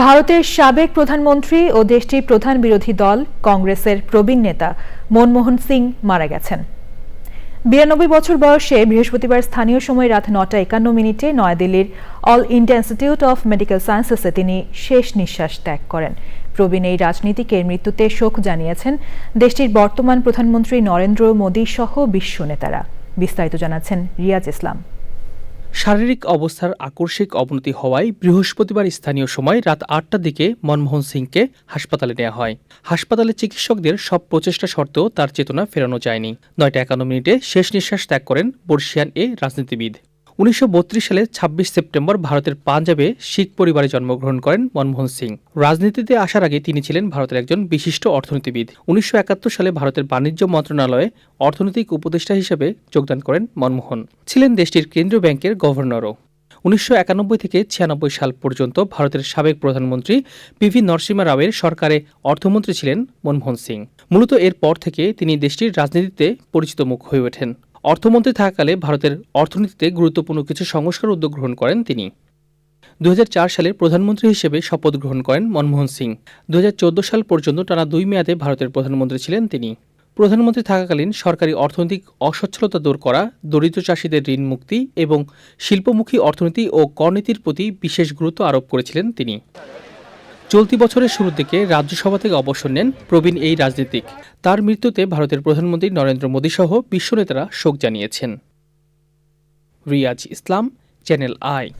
ভারতের সাবেক প্রধানমন্ত্রী ও দেশটির প্রধান বিরোধী দল কংগ্রেসের প্রবীণ নেতা মনমোহন সিং মারা গেছেন। বিরানব্বই বছর বয়সে বৃহস্পতিবার স্থানীয় সময় রাত নটা একান্ন মিনিটে নয়াদিল্লির All India Institute of Medical সায়েন্সেসে তিনি শেষ নিঃশ্বাস ত্যাগ করেন। প্রবীণ এই রাজনীতিকের মৃত্যুতে শোক জানিয়েছেন দেশটির বর্তমান প্রধানমন্ত্রী নরেন্দ্র মোদী সহ বিশ্ব নেতারা। বিস্তারিত জানাচ্ছেন রিয়াজ ইসলাম। শারীরিক অবস্থার আকস্মিক অবনতি হওয়ায় বৃহস্পতিবার স্থানীয় সময় রাত আটটার দিকে মনমোহন সিংকে হাসপাতালে নেওয়া হয়। হাসপাতালে চিকিৎসকদের সব প্রচেষ্টা সত্ত্বেও তার চেতনা ফেরানো যায়নি। নয়টা একান্ন মিনিটে শেষ নিঃশ্বাস ত্যাগ করেন বর্ষিয়ান এ রাজনীতিবিদ। উনিশশো বত্রিশ সালে ২৬ সেপ্টেম্বর ভারতের পাঞ্জাবে শিখ পরিবারে জন্মগ্রহণ করেন মনমোহন সিং। রাজনীতিতে আসার আগে তিনি ছিলেন ভারতের একজন বিশিষ্ট অর্থনীতিবিদ। উনিশশো একাত্তর সালে ভারতের বাণিজ্য মন্ত্রণালয়ে অর্থনৈতিক উপদেষ্টা হিসেবে যোগদান করেন মনমোহন। ছিলেন দেশটির কেন্দ্রীয় ব্যাংকের গভর্নরও। উনিশশো একানব্বই থেকে ছিয়ানব্বই সাল পর্যন্ত ভারতের সাবেক প্রধানমন্ত্রী পিভি নরসিমা রাওয়ের সরকারে অর্থমন্ত্রী ছিলেন মনমোহন সিং। মূলত এরপর থেকে তিনি দেশটির রাজনীতিতে পরিচিত মুখ হয়ে ওঠেন। অর্থমন্ত্রী থাকাকালে ভারতের অর্থনীতিতে গুরুত্বপূর্ণ কিছু সংস্কার উদ্যোগ গ্রহণ করেন তিনি। দু হাজার চার সালে প্রধানমন্ত্রী হিসেবে শপথ গ্রহণ করেন মনমোহন সিং। দু হাজার চৌদ্দ সাল পর্যন্ত টানা দুই মেয়াদে ভারতের প্রধানমন্ত্রী ছিলেন তিনি। প্রধানমন্ত্রী থাকাকালীন সরকারি অর্থনৈতিক অসচ্ছলতা দূর করা, দরিদ্র চাষীদের ঋণ মুক্তি এবং শিল্পমুখী অর্থনীতি ও করনীতির প্রতি বিশেষ গুরুত্ব আরোপ করেছিলেন তিনি। চলতি বছরের শুরুর দিকে রাজ্যসভা থেকে অবসর নেন প্রবীণ এই রাজনীতিক। তার মৃত্যুতে ভারতের প্রধানমন্ত্রী নরেন্দ্র মোদী সহ বিশ্বনেতারা শোক জানিয়েছেন। Riaz Islam, channel I.